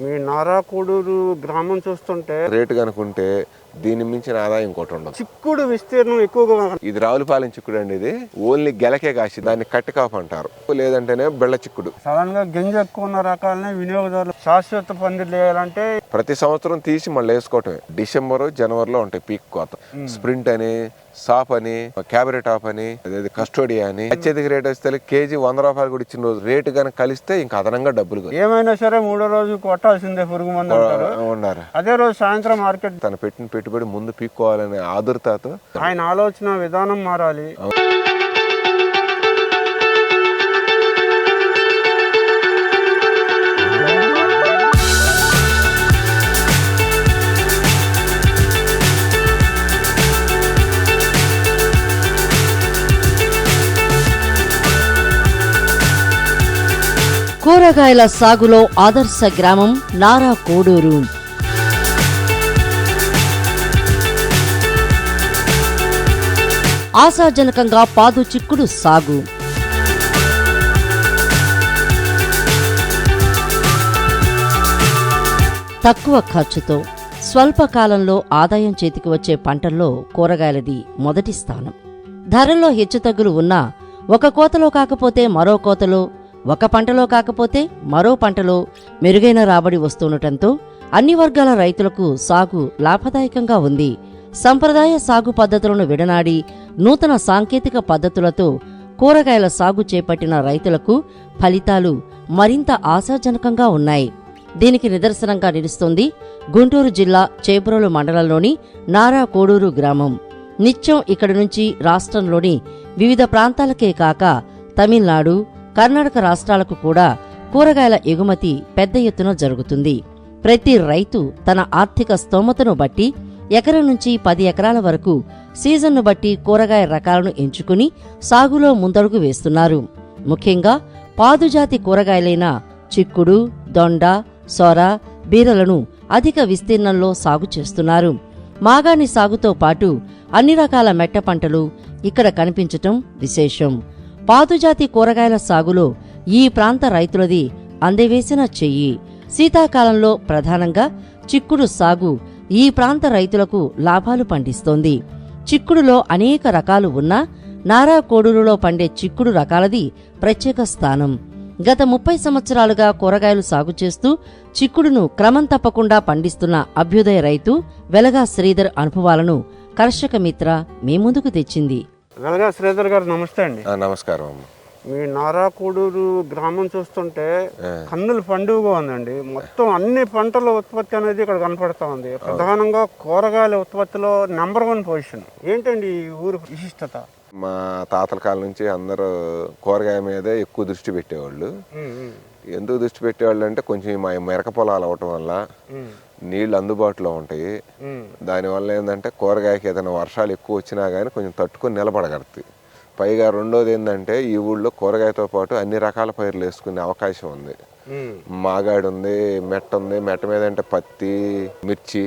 మీ నారాకూడూరు గ్రామం చూస్తుంటే రేటు కనుకుంటే దీని మించిన ఆదాయం ఇంకోటి ఉండదు. చిక్కుడు విస్తీర్ణం ఎక్కువగా ఇది రావులపాలెం చిక్కుడు అండి ఇది. ఓన్లీ గెలకే కాసి దాన్ని కట్టికాపు అంటారు. లేదంటేనే బెళ్ళ చిక్కుడు. సడన్గా గింజ ఎక్కువ ఉన్న రకాలని వినియోగదారులు శాశ్వత పందిర్లు వేయాలంటే ప్రతి సంవత్సరం తీసి మళ్ళీ వేసుకోవటమే. డిసెంబర్ జనవరిలో ఉంటాయి పీక్ కోత. స్ప్రింట్ అని సాప్ అని క్యాబరెట్ ఆఫ్ అని కస్టోడియా అని. అత్యధిక రేట్ వస్తే కేజీ వంద రూపాయలు కూడా ఇచ్చిన రోజు. రేటు కనుక కలిస్తే ఇంకా అదనంగా డబ్బులు ఏమైనా సరే మూడో రోజు కొట్టాల్సిందే పురుగు మందు ఉన్నారు. అదే రోజు సాయంత్రం మార్కెట్ తను పెట్టిన పెట్టుబడి ముందు పీక్కోవాలనే ఆదుర్తతో ఆయన ఆలోచన విధానం మారాలి. కూరగాయల సాగులో ఆదర్శ గ్రామం నారా కోడూరు. ఆశాజనకంగా పాదు చిక్కుడు సాగు. తక్కువ ఖర్చుతో స్వల్పకాలంలో ఆదాయం చేతికి వచ్చే పంటల్లో కూరగాయలది మొదటి స్థానం. ధరల్లో హెచ్చుతగ్గులు ఉన్నా ఒక కోతలో కాకపోతే మరో కోతలో ఒక పంటలో కాకపోతే మరో పంటలో మెరుగైన రాబడి వస్తుండటంతో అన్ని వర్గాల రైతులకు సాగు లాభదాయకంగా ఉంది. సంప్రదాయ సాగు పద్ధతులను విడనాడి నూతన సాంకేతిక పద్ధతులతో కూరగాయల సాగు చేపట్టిన రైతులకు ఫలితాలు మరింత ఆశాజనకంగా ఉన్నాయి. దీనికి నిదర్శనంగా నిలుస్తోంది గుంటూరు జిల్లా చేబ్రోలు మండలంలోని నారా కోడూరు గ్రామం. నిత్యం ఇక్కడి నుంచి రాష్ట్రంలోని వివిధ ప్రాంతాలకే కాక తమిళనాడు కర్ణాటక రాష్ట్రాలకు కూడా కూరగాయల ఎగుమతి పెద్ద ఎత్తున జరుగుతుంది. ప్రతి రైతు తన ఆర్థిక స్తోమతను బట్టి ఎకరం నుంచి పది ఎకరాల వరకు సీజన్ను బట్టి కూరగాయ రకాలను ఎంచుకుని సాగులో ముందడుగు వేస్తున్నారు. ముఖ్యంగా పాదుజాతి కూరగాయలైన చిక్కుడు దొండ సొర బీరలను అధిక విస్తీర్ణంలో సాగు చేస్తున్నారు. మాగాణి సాగుతో పాటు అన్ని రకాల మెట్ట పంటలు ఇక్కడ కనిపించటం విశేషం. పాదుజాతి కూరగాయల సాగులో ఈ ప్రాంత రైతులది అందవేసిన చెయ్యి. శీతాకాలంలో ప్రధానంగా చిక్కుడు సాగు ఈ ప్రాంత రైతులకు లాభాలు పండిస్తోంది. చిక్కుడులో అనేక రకాలు ఉన్నా నారా కోడూరులో పండే చిక్కుడు రకాలది ప్రత్యేక స్థానం. గత ముప్పై సంవత్సరాలుగా కూరగాయలు సాగు చేస్తూ చిక్కుడును క్రమం తప్పకుండా పండిస్తున్న అభ్యుదయ రైతు వెలగా శ్రీధర్ అనుభవాలను కర్షక మిత్ర మీ ముందుకు తెచ్చింది. వెలగా శ్రీధర్ గారు నమస్తే అండి. నమస్కారం అమ్మ. మీ నారాకూడూరు గ్రామం చూస్తుంటే కన్నుల పండుగగా ఉందండి. మొత్తం అన్ని పంటల ఉత్పత్తి అనేది ఇక్కడ కనపడతా ఉంది. ప్రధానంగా కూరగాయల ఉత్పత్తిలో నెంబర్ వన్ పొజిషన్. ఏంటండి ఈ ఊరు విశిష్టత? మా తాతల కాలం నుంచి అందరూ కూరగాయ మీదే ఎక్కువ దృష్టి పెట్టేవాళ్ళు. ఎందుకు దృష్టి పెట్టేవాళ్ళు అంటే కొంచెం మా మెరక పొలాలు అవటం వల్ల నీళ్ళు అందుబాటులో ఉంటాయి. దానివల్ల ఏంటంటే కూరగాయకి ఏదైనా వర్షాలు ఎక్కువ వచ్చినా కానీ కొంచెం తట్టుకొని నిలబడగలుగుతాయి. పైగా రెండోది ఏంటంటే ఈ ఊళ్ళో కూరగాయతో పాటు అన్ని రకాల పైర్లు వేసుకునే అవకాశం ఉంది. మాగాడు ఉంది మెట్ట ఉంది మెట్ట మీద అంటే పత్తి మిర్చి.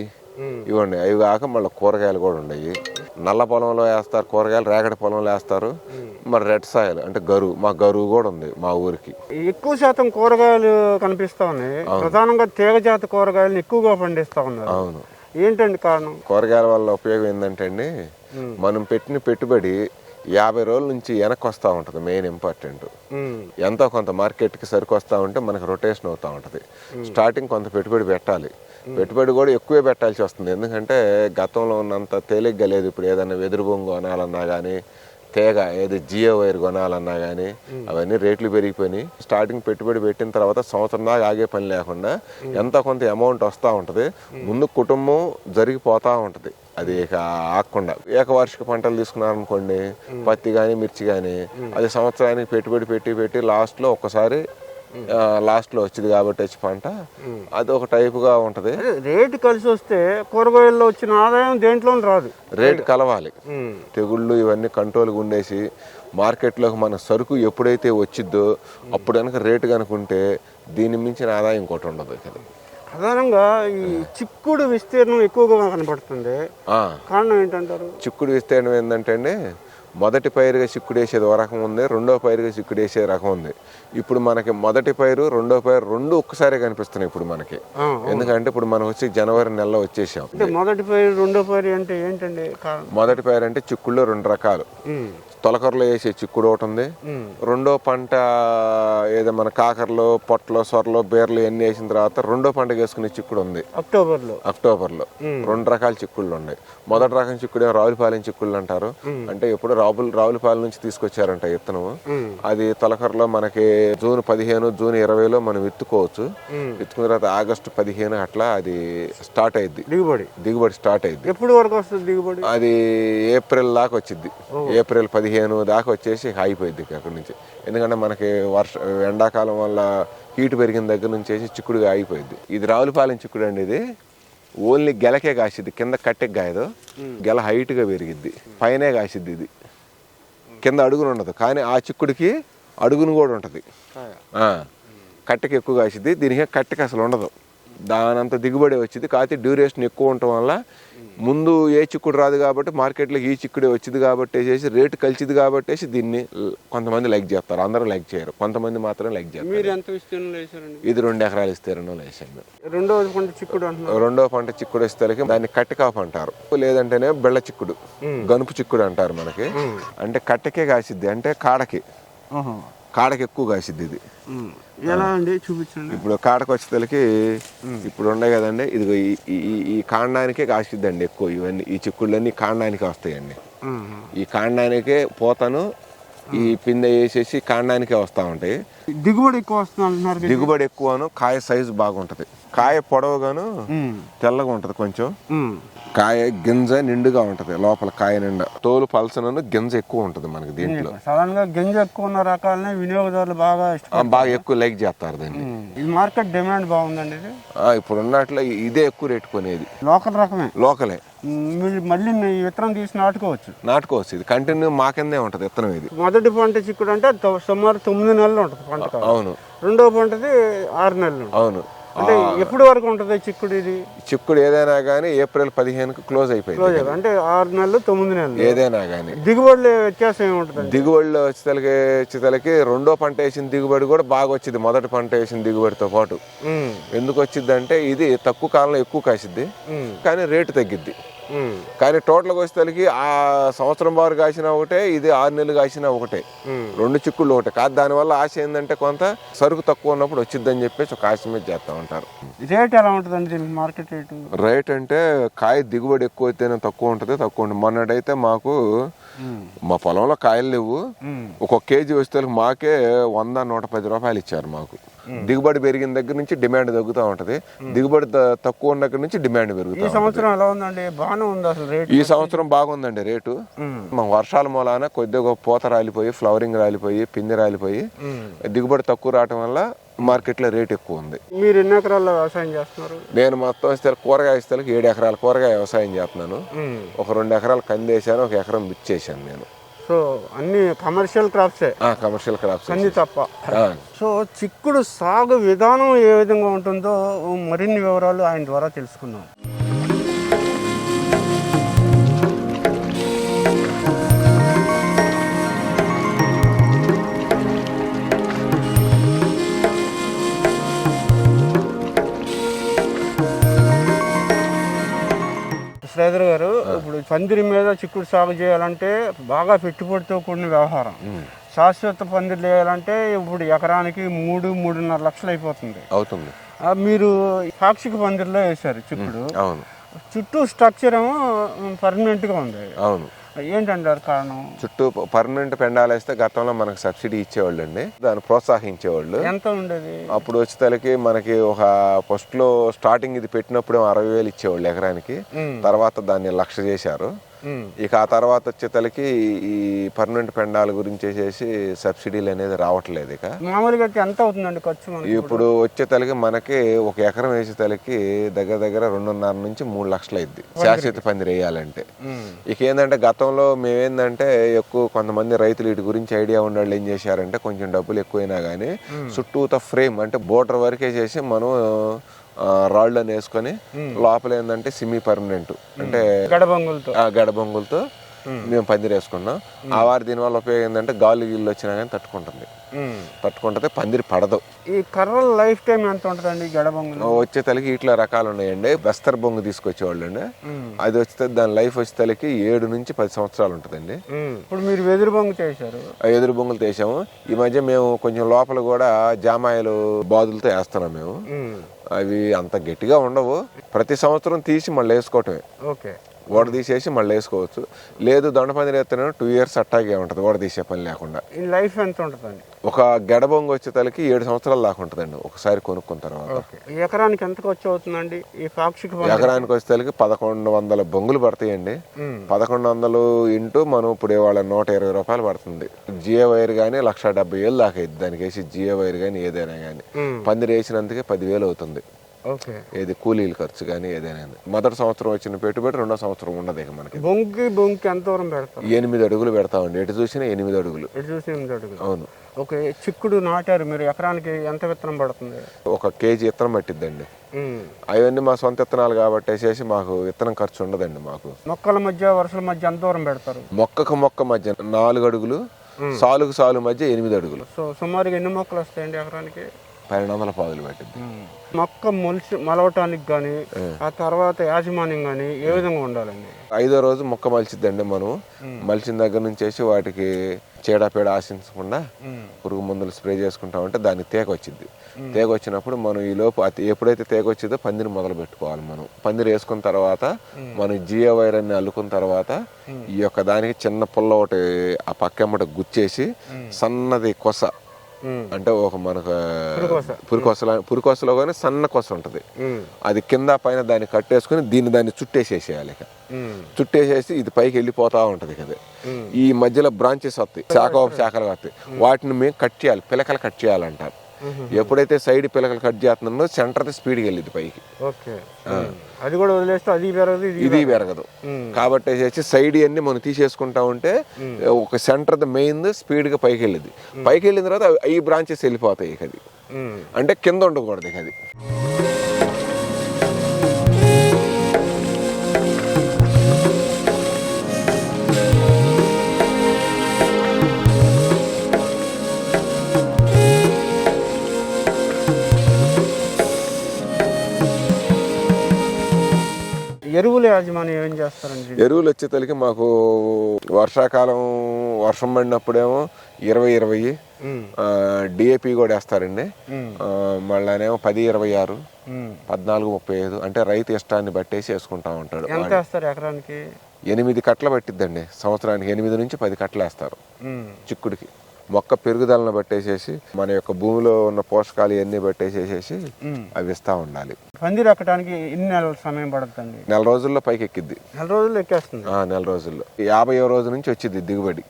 ఇవ్వండి. అవి కాక మళ్ళీ కూరగాయలు కూడా ఉన్నాయి నల్ల పొలంలో వేస్తారు కూరగాయలు రేగడి పొలంలో వేస్తారు. మరి రెడ్ సాయిల్ అంటే గరువు మా గరువు కూడా ఉంది మా ఊరికి. ఎక్కువ శాతం కూరగాయలు కనిపిస్తా ఉన్నాయి. ప్రధానంగా తీగజాతి కూరగాయలను ఎక్కువగా పండిస్తా ఉన్నారు. అవును. ఏంటండి కారణం? కూరగాయల వల్ల ఉపయోగం ఏంటంటే అండి మనం పెట్టిన పెట్టుబడి యాభై రోజుల నుంచి వెనక్కి వస్తూ ఉంటుంది మెయిన్ ఇంపార్టెంట్. ఎంతో కొంత మార్కెట్కి సరికి వస్తూ ఉంటే మనకు రొటేషన్ అవుతూ ఉంటుంది. స్టార్టింగ్ కొంత పెట్టుబడి పెట్టాలి. పెట్టుబడి కూడా ఎక్కువే పెట్టాల్సి వస్తుంది. ఎందుకంటే గతంలో ఉన్నంత తేలిగ్గా లేదు. ఇప్పుడు ఏదైనా వెదురు బొంగు కొనాలన్నా కానీ తేగ ఏది జియో వైర్ కొనాలన్నా కానీ అవన్నీ రేట్లు పెరిగిపోయినాయి. స్టార్టింగ్ పెట్టుబడి పెట్టిన తర్వాత సంవత్సరం దాకా ఆగే పని లేకుండా ఎంతో కొంత అమౌంట్ వస్తూ ఉంటుంది ముందు కుటుంబం జరిగిపోతూ ఉంటుంది. అది ఇక ఆగకుండా. ఏకవార్షిక పంటలు తీసుకున్నారనుకోండి పత్తి కానీ మిర్చి కానీ అది సంవత్సరానికి పెట్టుబడి పెట్టి పెట్టి లాస్ట్లో ఒక్కసారి లాస్ట్లో వచ్చింది కాబట్టి వచ్చి పంట. అది ఒక టైపుగా ఉంటుంది. రేటు కలిసి వస్తే కూరగాయల్లో వచ్చిన ఆదాయం దేంట్లోనూ రాదు. రేటు కలవాలి. తెగుళ్ళు ఇవన్నీ కంట్రోల్గా ఉండేసి మార్కెట్లోకి మన సరుకు ఎప్పుడైతే వచ్చిద్దో అప్పుడు కనుక రేటు కనుకుంటే దీని మించిన ఆదాయం ఇంకోటి ఉండదు ఇక్కడ. ప్రధానంగా ఈ చిక్కుడు విస్తీర్ణం ఎక్కువగా కనపడుతుంది కారణం ఏంటంటారు? చిక్కుడు విస్తీర్ణం ఏంటంటే అండి మొదటి పైరుగా చిక్కుడేసేది ఒక రకం ఉంది రెండో పైరుగా చిక్కుడేసే రకం ఉంది. ఇప్పుడు మనకి మొదటి పైరు రెండో పైరు రెండు ఒక్కసారి కనిపిస్తున్నాయి ఇప్పుడు మనకి. ఎందుకంటే ఇప్పుడు మనం వచ్చి జనవరి నెలలో వచ్చేసాం. మొదటి పైరు రెండో పైరు అంటే ఏంటండి మొదటి పైరు అంటే చిక్కుళ్ళు రెండు రకాలు. తొలకరలో వేసే చిక్కుడు ఒకటి ఉంది. రెండో పంట ఏదో మన కాకరలు పొట్టలు సొరలు బీరలు ఇవన్నీ వేసిన తర్వాత రెండో పంట వేసుకునే చిక్కుడు ఉంది. అక్టోబర్లో. అక్టోబర్లో. రెండు రకాల చిక్కుళ్ళు ఉన్నాయి. మొదటి రకం చిక్కుడు రావులపాలెం చిక్కుళ్ళు అంటారు. అంటే ఇప్పుడు రావుల రావులపాలెం నుంచి తీసుకొచ్చారంట విత్తనము ఉమ్, అది తొలకరలో మనకి జూన్ పదిహేను జూన్ ఇరవైలో మనం విత్తుకోవచ్చు. విత్తుకున్న తర్వాత ఆగస్టు పదిహేను అట్లా అది స్టార్ట్ అయింది దిగుబడి. దిగుబడి స్టార్ట్ అయింది ఎప్పుడు వరకు వస్తుంది దిగుబడి? అది ఏప్రిల్ దాకా వచ్చింది ఏప్రిల్ పదిహేను దాకా వచ్చేసి ఆగిపోయింది అక్కడి నుంచి. ఎందుకంటే మనకి వర్ష ఎండాకాలం వల్ల హీట్ పెరిగిన దగ్గర నుంచి వేసి చిక్కుడుగా ఆగిపోయింది ఇది రావులపాలెం చిక్కుడు అండి ఇది. ఓన్లీ గెలకే కాసిద్ది. కింద కట్టెకి కాయదు గెల హైట్గా పెరిగిద్ది. పైనే కాసిద్ది ఇది. కింద అడుగును ఉండదు. కానీ ఆ చిక్కుడికి అడుగును కూడా ఉంటుంది. ఆ, కట్టెకి ఎక్కువ కాసిద్ది. దీనికి కట్టెకి అసలు ఉండదు. దానంత దిగుబడి వచ్చింది కాకపోతే డ్యూరేషన్ ఎక్కువ ఉండటం వల్ల ముందు ఏ చిక్కుడు రాదు కాబట్టి మార్కెట్లో ఈ చిక్కుడే వచ్చింది కాబట్టి వేసేసి రేటు కలిసిది కాబట్టి వేసి దీన్ని కొంతమంది లైక్ చేస్తారు అందరూ లైక్ చేయరు. కొంతమంది మాత్రం లైక్ చేస్తారు. మీరు ఎంత విస్తీర్ణంలో వేసారండి ఇది రెండు ఎకరాలు ఇస్తారనో వేసాము రెండవది పంట చిక్కుడు రెండో పంట చిక్కుడు ఇస్తే దాన్ని కట్టెకాపు అంటారు. లేదంటేనే బెళ్ళ చిక్కుడు గనుపు చిక్కుడు అంటారు మనకి. అంటే కట్టెకే కాసిద్ది అంటే కాడకి. కాడకి ఎక్కువ కాసిద్ది ఇది. ఎలా అండి చూపించండి ఇప్పుడు కాడకు వచ్చేసరికి ఇప్పుడు ఉన్నాయి కదండి ఇదిగో ఈ- ఈ కాండానికే కాసిద్దండి ఎక్కువ ఇవన్నీ ఈ చిక్కుళ్ళన్నీ కాండానికే వస్తాయండి. ఈ కాండానికే పోతాను ఈ పిందె వేసేసి కాండానికే వస్తూ ఉంటాయి దిగుబడి ఎక్కువ వస్తుంది? దిగుబడి ఎక్కువను కాయ సైజు బాగుంటది కాయ పొడవుగాను. తెల్లగా ఉంటది కొంచెం. కాయ గింజ నిండుగా ఉంటది లోపల కాయ నిండా. తోలు పలసనను గింజ ఎక్కువ ఉంటది మనకి దీంట్లో. సడన్గా గింజ ఎక్కువ ఉన్న రకాలని వినియోగదారులు బాగా బాగా ఎక్కువ లైక్ చేస్తారు దీన్ని. ఇది మార్కెట్ డిమాండ్ బాగుందండి ఇది? ఇప్పుడు ఉన్నట్లు ఇదే ఎక్కువ రేటు కొనేది. లోకల్ రకమే? లోకలే. మళ్ళీ ఈ విత్తనం తీసి నాటుకోవచ్చు? నాటుకోవచ్చు. ఇది కంటిన్యూ మా కిందే ఉంటది విత్తనం ఇది. మొదటి పంట చిక్కుడు అంటే సుమారు తొమ్మిది నెలలు ఉంటుంది పంట. అవును. రెండో పంటది ఆరు నెలలు. అవును. అంటే ఎప్పటి వరకు ఉంటుంది చిక్కుడు ఇది? చిక్కుడు ఏదైనా కానీ ఏప్రిల్ పదిహేనుకి క్లోజ్ అయిపోయింది. అంటే ఆరు నెలలు తొమ్మిది నెలలు. ఏదైనా కానీ దిగుబడిలో వ్యత్యాసం ఏముంటుంది? దిగుబడిలో వచ్చేతలకి వచ్చేతలకి రెండో పంట వేసిన దిగుబడి కూడా బాగా వచ్చింది. మొదటి పంట వేసిన దిగుబడితో పాటు. ఎందుకు వచ్చింది అంటే ఇది తక్కువ కాలంలో ఎక్కువ కాసిద్ది. కానీ రేటు తగ్గిద్ది. కానీ టోటల్గా వచ్చేతలకి ఆ సంవత్సరం బారు కాసిన ఒకటే ఇది ఆరు నెలలు కాసిన ఒకటే. రెండు చిక్కుళ్ళు ఒకటే. కాదు దానివల్ల ఆశ ఏంటంటే కొంత సరుకు తక్కువ ఉన్నప్పుడు వచ్చిద్దని చెప్పేసి ఒక ఆశ మీద చేస్తూ ఉంటారు. రేట్ ఎలా ఉంటుందండి మార్కెట్ రేటు? రేట్ అంటే కాయ దిగుబడి ఎక్కువ అయితేనే తక్కువ ఉంటుంది తక్కువ ఉంటుంది. మొన్నటైతే మాకు మా పొలంలో కాయలు లేవు. ఒక్కొక్క కేజీ వస్తే మాకే వంద నూట పది రూపాయలు ఇచ్చారు మాకు. దిగుబడి పెరిగిన దగ్గర నుంచి డిమాండ్ తగ్గుతూ ఉంటది. దిగుబడి తక్కువ ఉన్న దగ్గర నుంచి డిమాండ్ ఈ పెరుగుతుంది సంవత్సరం ఎలా ఉందండి? బాగానే ఉంది అసలు రేట్? ఈ సంవత్సరం బాగుందండి రేటు. మా వర్షాల మూలాన కొద్దిగా పూత రాలిపోయి ఫ్లవరింగ్ రాలిపోయి పిండి రాలిపోయి దిగుబడి తక్కువ రావటం వల్ల మార్కెట్లో రేట్ ఎక్కువ ఉంది. మీరు ఎన్ని ఎకరాల్లో వ్యవసాయం చేస్తున్నారు? నేను మొత్తం ఇస్తే కూరగాయ ఇస్తే ఏడు ఎకరాల కూరగాయ వ్యవసాయం చేస్తున్నాను. ఒక రెండు ఎకరాలు కందేశాను ఒక ఎకరం మిర్చి చేశాను నేను. సో అన్ని కమర్షియల్ క్రాప్సే కమర్షియల్ క్రాప్స్ కంది తప్ప. సో చిక్కుడు సాగు విధానం ఏ విధంగా ఉంటుందో మరిన్ని వివరాలు ఆయన ద్వారా తెలుసుకుందాం. పందిరి మీద చిక్కుడు సాగు చేయాలంటే బాగా పెట్టుబడితో కూడిన వ్యవహారం. శాశ్వత పందిరి వేయాలంటే ఇప్పుడు ఎకరానికి మూడు మూడున్నర లక్షలు అయిపోతుంది. అవుతుంది. మీరు పాక్షిక పందిరిలో వేశారు చిక్కుడు. అవును. చుట్టూ స్ట్రక్చర్ ఏమో పర్మనెంట్గా ఉంది. అవును. ఏంటంటారు కారణం? చుట్టూ పర్మనెంట్ పెండాలేస్తే గతంలో మనకు సబ్సిడీ ఇచ్చేవాళ్ళు అండి దాన్ని ప్రోత్సహించేవాళ్ళు. ఎంత ఉండేది? అప్పుడు వచ్చేతలకి మనకి ఒక ఫస్ట్లో స్టార్టింగ్ ఇది పెట్టినప్పుడు అరవై వేలు ఇచ్చేవాళ్ళు ఎకరానికి. తర్వాత దాన్ని లక్ష చేశారు. ఇక ఆ తర్వాత వచ్చేతలకి ఈ పర్మనెంట్ పెండాల గురించి వేసేసి సబ్సిడీలు అనేది రావట్లేదు ఇక. మామూలుగా ఎంత అవుతుందండి ఖర్చు మనకి ఇప్పుడు? వచ్చేతలకి మనకి ఒక ఎకరం వేసేతలకి దగ్గర దగ్గర రెండున్నర నుంచి మూడు లక్షలు అయింది శాశ్వత పందిరి వేయాలంటే. ఇక ఏంటంటే గతంలో మేమేందంటే ఎక్కువ కొంతమంది రైతులు వీటి గురించి ఐడియా ఉన్నవాళ్ళు ఏం చేశారంటే కొంచెం డబ్బులు ఎక్కువైనా కానీ చుట్టూత ఫ్రేమ్ అంటే బోర్డర్ వరకే చేసి మనం రాళ్ళని వేసుకొని లోపల ఏంటంటే సిమీ పర్మనెంట్ అంటే గడబంగులతో. ఆ గడబొంగులతో మేము పందిరి వేసుకున్నాం ఆ వారి దీనివల్ల ఉపయోగం ఏంటంటే గాలి గిల్లు వచ్చినా కానీ తట్టుకుంటుంది. ఉమ్. తట్టుకుంటుంది పందిరి పడదు. ఈ కర్రల లైఫ్ టైం ఎంత ఉంటుందండి గడబొంగులు వచ్చే తలకి ఇట్లా రకాలు ఉన్నాయండి. బస్తర్ బొంగు తీసుకొచ్చేవాళ్ళు అండి అది వస్తే దాని లైఫ్ వచ్చే తలకి ఏడు నుంచి పది సంవత్సరాలు ఉంటుందండి. ఇప్పుడు మీరు వెదురు బొంగు చేశారు. ఎదురు బొంగులు తీసాము ఈ మధ్య మేము కొంచెం లోపల కూడా జామాయిలు బాదులతో వేస్తున్నాం మేము. అవి అంత గట్టిగా ఉండవు. ప్రతి సంవత్సరం తీసి మళ్ళీ వేసుకోవటమే. ఓకే. ఓడ తీసేసి మళ్ళీ వేసుకోవచ్చు. లేదు దొండపందిరి ఎత్తున టూ ఇయర్స్ అట్టాగే ఉంటుంది ఓడ తీసే పని లేకుండా. ఈ లైఫ్ ఎంత ఉంటుందండి? ఒక గడబొంగు వచ్చే తలకి ఏడు సంవత్సరాల దాకా ఉంటుందండి ఒకసారి కొనుక్కున్న తర్వాత. ఎకరానికి ఎంత ఖర్చు అవుతుందండి? ఈ పాక్షిక? ఎకరానికి వచ్చే తలకి పదకొండు వందల బొంగులు పడతాయండి. పదకొండు వందలు ఇంటూ మనం ఇప్పుడు ఇవాళ నూట ఇరవై రూపాయలు పడుతుంది. జియో వైర్ కానీ లక్ష డెబ్బై వేలు దాకా దానికి వేసి జియో వైర్ కానీ ఏదైనా కానీ. పందిరి వేసినందుకే పదివేలు అవుతుంది. ఏది కూలీల ఖర్చు కానీ ఏదైనా మొదటి సంవత్సరం వచ్చిన పెట్టుబడి రెండో సంవత్సరం ఉండదు ఇక మనకి. బొంగుకి బొంగుకి ఎంత దూరం పెడతారు? ఎనిమిది అడుగులు పెడతామండి. ఎటు చూసినా ఎనిమిది అడుగులు. ఎటు చూసి ఎనిమిది అడుగులు. అవును. ఓకే చిక్కుడు నాటారు మీరు. ఎకరానికి ఎంత విత్తనం పడుతుంది? ఒక కేజీ విత్తనం పట్టిద్దండి. అవన్నీ మా సొంత విత్తనాలు కాబట్టి వేసేసి మాకు విత్తనం ఖర్చు ఉండదండి మాకు. మొక్కల మధ్య వరుసల మధ్య ఎంత దూరం పెడతారు? మొక్కకు మొక్క మధ్య నాలుగు అడుగులు సాలుకు సాలు మధ్య ఎనిమిది అడుగులు. సో సుమారుగా ఎన్ని మొక్కలు వస్తాయండి ఎకరానికి? పన్నెండు వందల పాదులు పట్టింది మొక్క మొలిచి మలవటానికి కానీ ఆ. తర్వాత యాజమాన్యం కానీ ఏ విధంగా ఉండాలండి? ఐదో రోజు మొక్క మలిచిద్దండి మనం మలిచిన దగ్గర నుంచి వేసి వాటికి చీడపీడ ఆశించకుండా పురుగు మందులు స్ప్రే చేసుకుంటా ఉంటే దానికి తేగ వచ్చింది తేగ వచ్చినప్పుడు మనం ఈ లోపు అది ఎప్పుడైతే తేగ వచ్చిందో పందిరి మొదలు పెట్టుకోవాలి మనం. పందిరి వేసుకున్న తర్వాత మనం జియో వైర్ అన్ని అల్లుకున్న తర్వాత ఈ యొక్క దానికి చిన్న పుల్ల ఒకటి ఆ పక్కెమ్మట గుచ్చేసి సన్నది కొస. అంటే ఒక మనకు పురికొస. పురికొసల పురికొసలో కానీ సన్న కొస ఉంటుంది. అది కింద పైన దాన్ని కట్టేసుకుని దీన్ని దాన్ని చుట్టేసేసేయాలి ఇక. చుట్టేసేసి ఇది పైకి వెళ్ళిపోతా ఉంటది కదా. ఈ మధ్యలో బ్రాంచెస్ వస్తాయి శాఖ శాఖలు వస్తాయి వాటిని మేము కట్ చేయాలి పిలకలు కట్ చేయాలంటారు ఎప్పుడైతే సైడ్ పిలకలు కట్ చేస్తున్నారో సెంటర్ స్పీడ్కి వెళ్ళింది పైకి. ఓకే. ఉమ్. అది కూడా వదిలేస్తే అది పెరగదు ఇది పెరగదు. ఉమ్. కాబట్టి వచ్చేసి సైడ్ అన్ని మనం తీసేసుకుంటా ఉంటే ఒక సెంటర్ మెయిన్ స్పీడ్గా పైకి వెళ్ళింది పైకి వెళ్ళిన తర్వాత ఈ బ్రాంచెస్ వెళ్ళిపోతాయి అది. అంటే కింద ఉండకూడదు అది. ఎరువుల యాజమాన్యం ఏం చేస్తారండి? ఎరువులు వచ్చే తలకి మాకు వర్షాకాలం వర్షం పడినప్పుడేమో ఇరవై ఇరవై. డిఏపి కూడా వేస్తారండి. మళ్ళానేమో పది ఇరవై ఆరు. పద్నాలుగు ముప్పై ఐదు అంటే రైతు ఇష్టాన్ని బట్టేసి వేసుకుంటా ఉంటాడు. ఎకరానికి? ఎనిమిది కట్టలు పట్టిద్దండి. సంవత్సరానికి ఎనిమిది నుంచి పది కట్టలు వేస్తారు. చిక్కుడికి. మొక్క పెరుగుదలను బట్టేసేసి మన యొక్క భూమిలో ఉన్న పోషకాలు ఇవన్నీ బట్టేసేసేసి. అవి ఇస్తా ఉండాలి. పందిరి ఎక్కడానికి ఎన్ని నెలల సమయం పడుతుందండి? నెల రోజుల్లో పైకి ఎక్కిద్ది నెల రోజులు ఎక్కేస్తుంది. ఆ, నెల రోజుల్లో. యాభై రోజు నుంచి వచ్చింది దిగుబడి.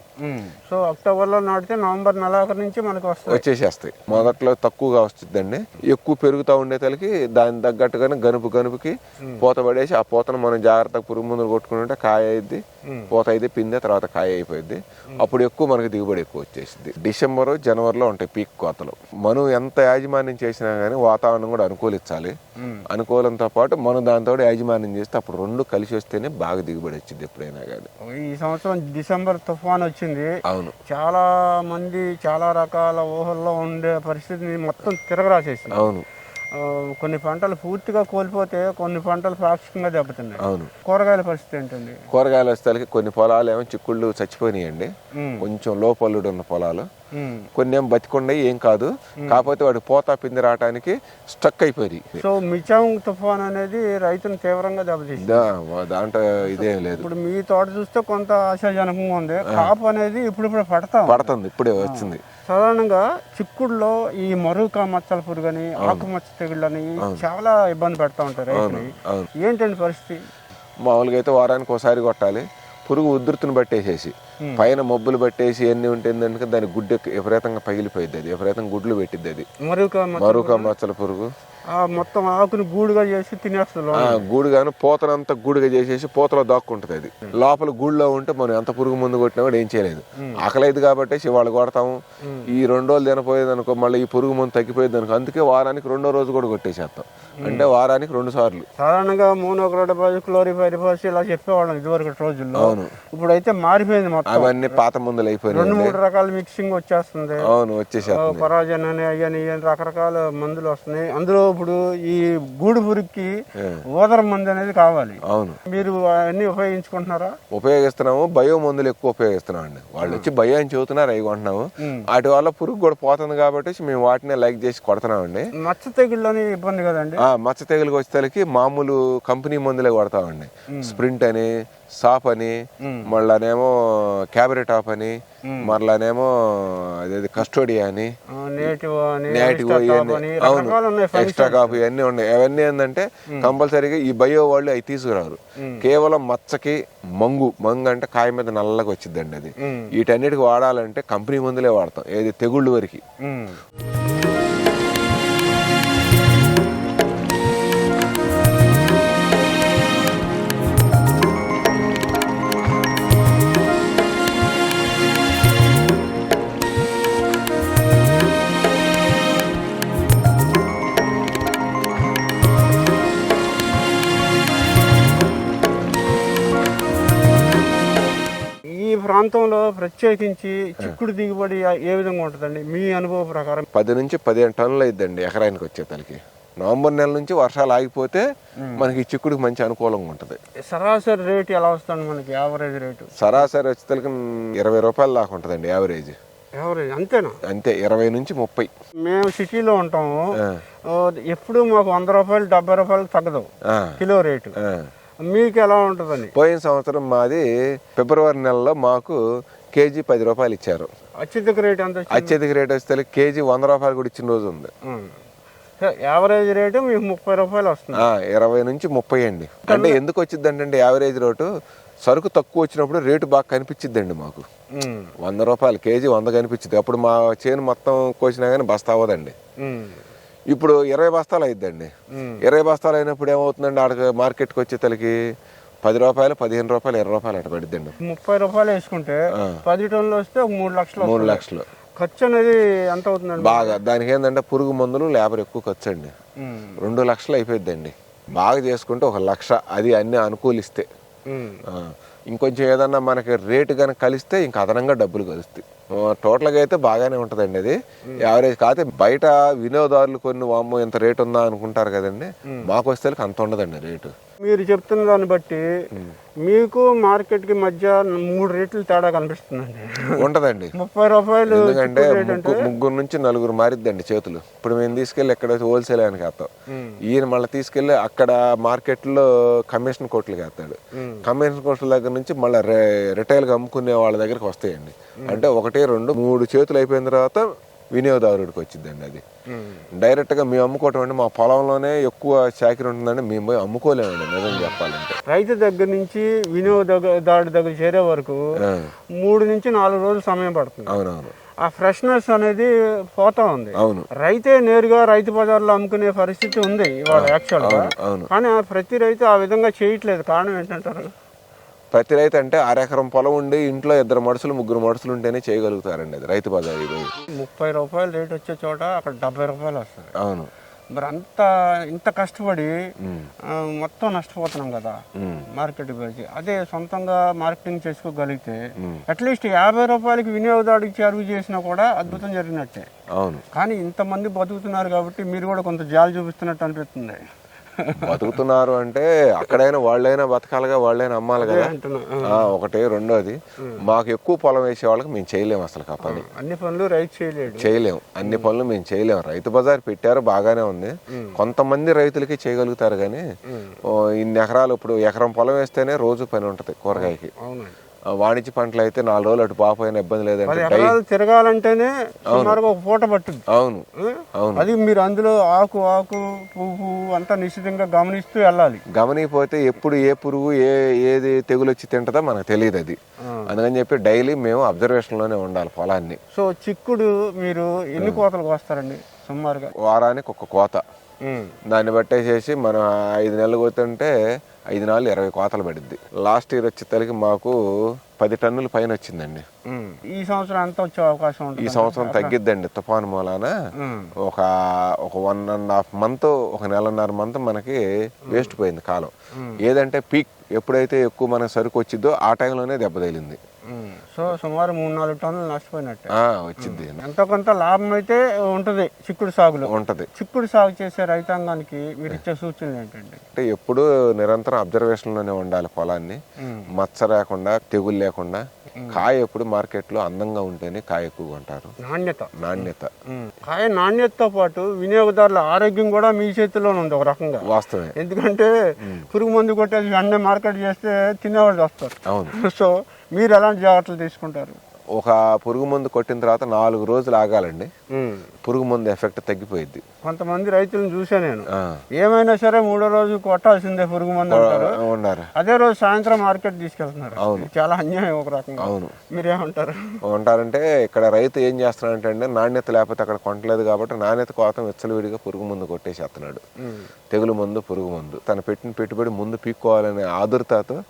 సో అక్టోబర్లో నాటితే నవంబర్ నెలాఖరు నుంచి మనకు వస్తుంది. వచ్చేసేస్తాయి. మొదట్లో తక్కువగా వస్తుందండి. ఎక్కువ పెరుగుతూ ఉండే తలకి దాని తగ్గట్టుగానే గనుపు గనుపుకి పూత పడేసి ఆ పూతను మనం జాగ్రత్తగా పురుగు మందులు కొట్టుకుంటే కాయ అయింది పూత అయితే పిందే తర్వాత కాయ అయిపోయింది అప్పుడు ఎక్కువ మనకి దిగుబడి ఎక్కువ వచ్చేసింది. డిసెంబర్ జనవరిలో ఉంటాయి పీక్ కోతలు. మనం ఎంత యాజమాన్యం చేసినా కానీ వాతావరణం కూడా అనుకూలించాలి. అనుకూలంతో పాటు మనం దాంతో యాజమాన్యం చేస్తే అప్పుడు రెండు కలిసి వస్తేనే బాగా దిగుబడి వచ్చింది ఎప్పుడైనా కానీ ఈ సంవత్సరం డిసెంబర్ తుఫాన్ వచ్చింది. అవును. చాలా మంది చాలా రకాల ఊహల్లో ఉండే పరిస్థితిని మొత్తం తిరగరాసేసింది. అవును. కొన్ని పంటలు పూర్తిగా కోల్పోతే కొన్ని పంటలు పాక్షికంగా దెబ్బతిన్నాయి. అవును. కూరగాయల పరిస్థితి ఏంటండి? కూరగాయల వస్తాలకి కొన్ని పొలాలు ఏమో చిక్కుళ్ళు చచ్చిపోయినాయండి. కొంచెం లో పల్లుడు ఉన్న పొలాలు. కొన్ని ఏం బతికుండయి ఏం కాదు. కాకపోతే వాడి పోతా పిండి రావడానికి స్టక్ అయిపోయి. సో మిచాంగ్ తుఫాన్ అనేది రైతును తీవ్రంగా దెబ్బతీసింది. దాంట్లో ఇదేం లేదు. ఇప్పుడు మీ తోట చూస్తే కొంత ఆశాజనకంగా ఉంది. కాపు అనేది ఇప్పుడు ఇప్పుడు పడతా. పడుతుంది ఇప్పుడే వచ్చింది. సాధారణంగా చిక్కుడులో ఈ మరుక మచ్చల పురుగని ఆకుమచ్చ తెగుళ్ళని చాలా ఇబ్బంది పెడతా ఉంటారు రైతుని ఏంటండి పరిస్థితి? మామూలుగా అయితే వారానికి ఒకసారి కొట్టాలి. పురుగు ఉధృతిని బట్టేసేసి పైన మబ్బులు పట్టేసి ఎన్ని ఉంటుందంటే దాని గుడ్డ విపరీతంగా పగిలిపోయింది అది. విపరీతంగా గుడ్లు పెట్టిద్ది అది. మరుక మచ్చ మరుక మచ్చల పురుగు. మొత్తం ఆకుని గూడుగా చేసి తినేస్తుంది గూడుగాను పూతనంతా గూడుగా చేసేసి పూతలో దాక్కుంటది అది. లోపల గూడులో ఉంటే మనం ఎంత పురుగు ముందు కొట్టినా కూడా ఏం చేయలేదు. ఆకలేదు కాబట్టి ఇవాళ కొడతాము. ఈ రెండు రోజులు తినపోయేది అనుకో మళ్ళీ ఈ పురుగు ముందు తగ్గిపోయేది అనుకో అందుకే వారానికి రెండో రోజు కూడా కొట్టేసేస్తాం. అంటే వారానికి రెండు సార్లు. సాధారణంగా మోనోక్రోటోపాస్ క్లోరిఫైరిఫాస్ ఇలా చెప్పేవాళ్ళం ఇదివరకు రోజుల్లో. అవును. ఇప్పుడైతే మారిపోయింది మొత్తం. అవన్నీ పాత మందులు అయిపోయినాయి రెండు మూడు రకాల మిక్సింగ్ వచ్చేస్తుంది. అవును వచ్చేసేస్తుంది. పరాజన్ అని అయ్యని రకరకాల మందులు వస్తున్నాయి. అందులో ఇప్పుడు ఈ గూడు పురుగుకి ఓదర మందు అనేది కావాలి. అవును. మీరు అన్ని ఉపయోగించుకుంటున్నారా? ఉపయోగిస్తున్నాము. బయో మందులు ఎక్కువ ఉపయోగిస్తున్నాం అండి వాళ్ళు వచ్చి బయో అని చెబుతున్నారు అవి కొంటున్నాము. వాటి వల్ల పురుగు కూడా పోతుంది కాబట్టి మేము వాటినే లైక్ చేసి కొడుతున్నామండి. మచ్చ తెగుళ్ళని ఇబ్బంది కదండి? ఆ మచ్చ తెగులుకి వచ్చేసరికి మామూలు కంపెనీ మందులే కొడతామండి. స్ప్రింట్ అని సాప్ అని మళ్ళానేమో క్యాబరెట్ ఆఫ్ అని మళ్ళానేమో అదేది కస్టోడియా అని నేటివ్ నేటివ్ ఎక్స్ట్రా కాఫీ ఇవన్నీ ఉన్నాయి. అవన్నీ ఏంటంటే కంపల్సరీగా ఈ బయో వాళ్ళు అవి తీసుకురారు. కేవలం మచ్చకి మంగు మంగు అంటే కాయ మీద నల్లగా వచ్చిందండి అది. వీటన్నిటికి వాడాలంటే కంపెనీ మందులే వాడతాం. ఏది తెగుళ్ళు వరకు. ప్రాంతంలో ప్రత్యేకించి చిక్కుడు దిగుబడి ఏ విధంగా ఉంటుందండి? మీ అనుభవ ప్రకారం. పది నుంచి పదిహేను టన్నులు అయిద్దండి ఎకరానికి వచ్చే తలకి నవంబర్ నెల నుంచి వర్షాలు ఆగిపోతే మనకి చిక్కుడుకి మంచి అనుకూలంగా ఉంటుంది. సరాసరి రేట్ ఎలా వస్తుంది మనకి? Average rate? సరాసరి వచ్చే తలకి ఇరవై రూపాయల దాకా ఉంటుందండి యావరేజ్. యావరేజ్. అంతేనా? అంతే ఇరవై నుంచి ముప్పై. మేము సిటీలో ఉంటాము. ఎప్పుడు మాకు వంద రూపాయలు డెబ్బై రూపాయలు తగ్గదు. Kilo rate. మీకు ఎలా ఉంటుందని? పోయిన సంవత్సరం మాది ఫిబ్రవరి నెలలో మాకు కేజీ పది రూపాయలు ఇచ్చారు. అత్యధిక రేట్ ఎంత అత్యధిక రేట్ వస్తే కేజీ వంద రూపాయలు కూడా ఇచ్చిన రోజు ఉంది. యావరేజ్ రేటు మీకు ముప్పై రూపాయలు వస్తుంది. ఇరవై నుంచి ముప్పై అండి. అంటే ఎందుకు వచ్చింది అంటే యావరేజ్ రేటు సరుకు తక్కువ వచ్చినప్పుడు రేటు బాగా కనిపించిద్దండి మాకు. వంద రూపాయలు కేజీ వంద కనిపించింది అప్పుడు మా చేను మొత్తం కోసినా కానీ బస్తా అవ్వదండి. ఇప్పుడు ఇరవై బస్తాలు అయిద్దండి. ఇరవై బస్తాలు అయినప్పుడు ఏమవుతుందండి? ఆడ మార్కెట్కి వచ్చే తలకి పది రూపాయలు పదిహేను రూపాయలు ఇరవై రూపాయలు అట్ట పడిద్దండి. ముప్పై రూపాయలు వేసుకుంటే పది టన్నులు వస్తే మూడు లక్షలు మూడు. లక్షలు. ఖర్చు అనేది ఎంత అవుతుందండి? బాగా. దానికి ఏంటంటే పురుగు మందులు లేబర్ ఎక్కువ ఖర్చు అండి. రెండు లక్షలు అయిపోయిద్దండి. బాగా చేసుకుంటే ఒక లక్ష అది అన్ని అనుకూలిస్తే. ఇంకొంచెం ఏదన్నా మనకి రేటు కనుక కలిస్తే ఇంకా అదనంగా డబ్బులు కలుస్తాయి. టోటల్గా అయితే బాగానే ఉంటుందండి అది. యావరేజ్ కాకపోతే బయట వినియోగదారులు కొన్ని వామ్మో ఇంత రేటు ఉందా అనుకుంటారు కదండి. మాకు వస్తే అంత ఉండదండి రేటు. మీరు చెప్తున్న దాన్ని బట్టి మీకు మార్కెట్కి మధ్య మూడు రేట్లు తేడా కనిపిస్తుందండి. ఉంటదండి. ముప్పై రూపాయలు ఎందుకంటే ముగ్గురు నుంచి నలుగురు మారిద్దండి చేతులు. ఇప్పుడు మేము తీసుకెళ్ళి ఎక్కడ హోల్సేల్ అని వేస్తాం. ఈయన మళ్ళీ తీసుకెళ్ళి అక్కడ మార్కెట్లో కమిషన్ కోట్లు వేస్తాడు. కమిషన్ కోట్ల దగ్గర నుంచి మళ్ళీ రిటైల్గా అమ్ముకునే వాళ్ళ దగ్గరికి వస్తాయండి. అంటే ఒకటి రెండు మూడు చేతులు అయిపోయిన తర్వాత వినియోగదారుడికి వచ్చిందండి అది. డైరెక్ట్గా మేము అమ్ముకోవటం అంటే మా పొలంలోనే ఎక్కువ చాకరీ ఉంటుందండి. మేము పోయి అమ్ముకోలేమండి నిజం చెప్పాలంటే. రైతు దగ్గర నుంచి వినియోగదారుడి దగ్గర చేరే వరకు మూడు నుంచి నాలుగు రోజులు సమయం పడుతుంది. అవునవును. ఆ ఫ్రెష్నెస్ అనేది పోతా ఉంది. అవును. రైతే నేరుగా రైతు బజార్లో అమ్ముకునే పరిస్థితి ఉంది ఇవాళ యాక్చువల్గా కానీ ప్రతి రైతు ఆ విధంగా చేయట్లేదు. కారణం ఏంటంటారు? ప్రతి రైతు అంటే అరెకరం పొలం ఉండి ఇంట్లో ఇద్దరు మనుషులు ముగ్గురు మనుషులు ఉంటేనే చేయగలుగుతారండి అది రైతు బజార్ ముప్పై రూపాయలు రేట్ వచ్చే చోట అక్కడ డెబ్బై రూపాయలు వస్తుంది అవును. మరి అంత ఇంత కష్టపడి మొత్తం నష్టపోతున్నాం కదా. మార్కెట్ పోయి అదే సొంతంగా మార్కెటింగ్ చేసుకోగలిగితే అట్లీస్ట్ యాభై రూపాయలకి వినియోగదారుడికి చేరువ చేసినా కూడా అద్భుతం జరిగినట్టే. అవును. కానీ ఇంతమంది బతుకుతున్నారు కాబట్టి మీరు కూడా కొంత జాలి చూపిస్తున్నట్టు అనిపిస్తుంది. బతుకుతున్నారు అంటే అక్కడైనా వాళ్ళైనా బతకాలిగా వాళ్ళైనా అమ్మాలి కదా. ఒకటి రెండోది మాకు ఎక్కువ పొలం వేసే వాళ్ళకి మేము చేయలేము అసలు ఆ పని. అన్ని పనులు రైతు చేయలేడు. చేయలేము అన్ని పనులు మేము చేయలేము రైతు బజార్ పెట్టారు బాగానే ఉంది. కొంతమంది రైతులకి చేయగలుగుతారు కానీ ఇన్ని ఎకరాలు ఇప్పుడు ఎకరం పొలం వేస్తేనే రోజు పని ఉంటుంది కూరగాయకి. వాణిజ్య పంటలు అయితే నాలుగు రోజులు అటు పాపోయిన ఇబ్బంది లేదంటే తిరగాలంటేనే సుమారుగా ఒక పూట పట్టుద్ది అవును? అవును. అది మీరు అందులో ఆకు ఆకు పువ్వు అంతా నిశ్చితంగా గమనిస్తూ వెళ్ళాలి. గమనిపోతే ఎప్పుడు ఏ పురుగు ఏ ఏది తెగులు వచ్చి తింటుందో మనకు తెలియదు అది. అందుకని చెప్పి డైలీ మేము అబ్జర్వేషన్లోనే ఉండాలి పొలాన్ని సో చిక్కుడు మీరు ఎన్ని కోతలకు వస్తారండి సుమారుగా? వారానికి ఒక కోత. దాన్ని బట్టేసేసి మనం ఐదు నెలలు పోతుంటే ఐదు నెలలు ఇరవై కోతలు పడిద్ది. లాస్ట్ ఇయర్ వచ్చేసరికి మాకు పది టన్నుల పైన వచ్చిందండి. ఈ సంవత్సరం ఎంత వచ్చే అవకాశం ఈ సంవత్సరం తగ్గిద్దండి తుఫాను మూలాన. ఒక ఒక వన్ అండ్ హాఫ్ మంత్ ఒక నెలన్నర మంత్ మనకి వేస్ట్ పోయింది కాలం. ఏదంటే పీక్ ఎప్పుడైతే ఎక్కువ మనకి సరుకు వచ్చిందో ఆ టైంలోనే దెబ్బ తగిలింది. ఉమ్. సో సుమారు మూడు నాలుగు టన్నులు నష్టపోయినట్టే. వచ్చింది. ఎంతో కొంత లాభం అయితే ఉంటుంది చిక్కుడు సాగులో. ఉంటది. చిక్కుడు సాగు చేసే రైతాంగానికి మీరు ఇచ్చే సూచనలు ఏంటండి? అంటే ఎప్పుడు నిరంతరం అబ్జర్వేషన్లోనే ఉండాలి పొలాన్ని. మచ్చ లేకుండా తెగులు లేకుండా. కాయ ఎప్పుడు మార్కెట్లో అందంగా ఉంటేనే కాయ ఎక్కువగా ఉంటారు. నాణ్యత. నాణ్యత. కాయ నాణ్యతతో పాటు వినియోగదారుల ఆరోగ్యం కూడా మీ చేతిలోనే ఉంది ఒక రకంగా. వాస్తవమే. ఎందుకంటే పురుగు మందు కొట్టేసి వెంటనే మార్కెట్ చేస్తే తినేవాళ్ళు వస్తారు. అవును. సో మీరు ఎలాంటి జాగ్రత్తలు తీసుకుంటారు? ఒక పురుగు మందు కొట్టిన తర్వాత నాలుగు రోజులు ఆగాలండి. పురుగు మందు ఎఫెక్ట్ తగ్గిపోయింది కొంతమంది రైతులను చూసా నేను. ఏమైనా సరే మూడో రోజు కొట్టాల్సిందే పురుగు మందు ఉన్నారు. అదే రోజు సాయంత్రం మార్కెట్ తీసుకెళ్తున్నారు. అవును. చాలా అన్యాయం ఒక రకంగా. అవును. మీరేమంటారు? ఉంటారంటే ఇక్కడ రైతు ఏం చేస్తున్నాడంటే అండి నాణ్యత లేకపోతే అక్కడ కొనట్లేదు కాబట్టి నాణ్యత కోసం విచ్చలవిడిగా పురుగు మందు కొట్టేసేస్తున్నాడు. తెగులు మందు పురుగు మందు. తను పెట్టిన పెట్టుబడి ముందు పీక్కోవాలనే ఆదుర్తతో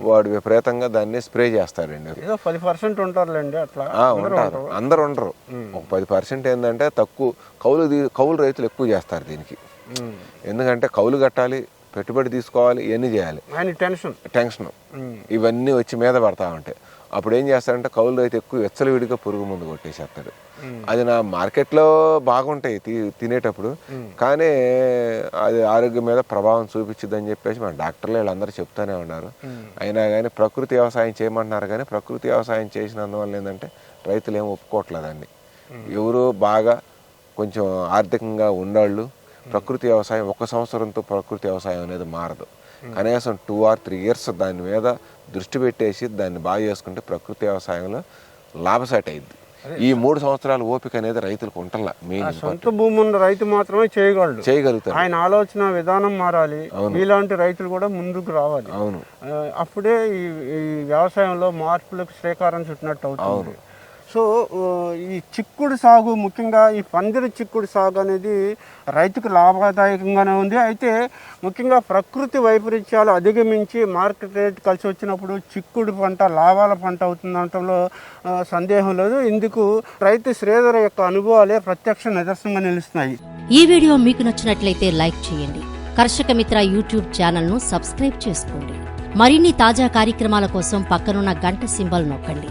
వాడు విపరీతంగా దాన్ని స్ప్రే చేస్తాడండి. ఏదో పది పర్సెంట్ ఉంటారులేండి అట్లా. ఉంటారు. అందరు ఉండరు. ఒక పది పర్సెంట్ ఏంటంటే తక్కువ కౌలు కౌలు రైతులు ఎక్కువ చేస్తారు దీనికి. ఎందుకంటే కౌలు కట్టాలి పెట్టుబడి తీసుకోవాలి ఇవన్నీ చేయాలి. టెన్షన్. టెన్షన్. ఇవన్నీ వచ్చి మీద పడతా ఉంటాయి అప్పుడు ఏం చేస్తాడంటే కౌలు రైతు ఎక్కువ విచ్చలవిడిగా పురుగు మందు కొట్టేసేస్తాడు అది నా మార్కెట్లో బాగుంటాయి తి- తినేటప్పుడు. కానీ అది ఆరోగ్యం మీద ప్రభావం చూపించిందని చెప్పేసి మన డాక్టర్లు వీళ్ళందరూ చెప్తూనే ఉన్నారు. అయినా కానీ ప్రకృతి వ్యవసాయం చేయమంటున్నారు కానీ ప్రకృతి వ్యవసాయం చేసినందువల్ల ఏంటంటే రైతులు ఏం ఒప్పుకోవట్లేదండి ఎవరు బాగా కొంచెం ఆర్థికంగా ఉన్నవాళ్ళు ప్రకృతి వ్యవసాయం ఒక సంవత్సరంతో ప్రకృతి వ్యవసాయం అనేది మారదు. కనీసం టూ ఆర్ త్రీ ఇయర్స్ దాని మీద దృష్టి పెట్టేసి దాన్ని బాగా చేసుకుంటే ప్రకృతి వ్యవసాయంలో లాభసాటి అయింది ఈ మూడు సంవత్సరాల ఓపిక అనేది రైతులకు ఉంటల్లా మెయిన్ సొంత భూమి ఉన్న రైతు మాత్రమే చేయగలడు. చేయగలుగుతారు ఆయన ఆలోచన విధానం మారాలి. మీలాంటి రైతులు కూడా ముందుకు రావాలి. అవును. అప్పుడే ఈ ఈ వ్యవసాయంలో మార్పులకు శ్రీకారం చుట్టినట్టు అవుతుంది. సో ఈ చిక్కుడు సాగు ముఖ్యంగా ఈ పందిరి చిక్కుడు సాగు అనేది రైతుకు లాభదాయకంగానే ఉంది. అయితే ముఖ్యంగా ప్రకృతి వైపరీత్యాలు అధిగమించి మార్కెట్ రేట్ కలిసి వచ్చినప్పుడు చిక్కుడు పంట లాభాల పంట అవుతుందనటంలో సందేహం లేదు. ఇందుకు రైతు శ్రీధర యొక్క అనుభవాలే ప్రత్యక్ష నిదర్శనంగా నిలుస్తున్నాయి. ఈ వీడియో మీకు నచ్చినట్లయితే లైక్ చేయండి. కర్షక మిత్ర యూట్యూబ్ ఛానల్ను సబ్స్క్రైబ్ చేసుకోండి. మరిన్ని తాజా కార్యక్రమాల కోసం పక్కనున్న గంట సింబల్ నొక్కండి.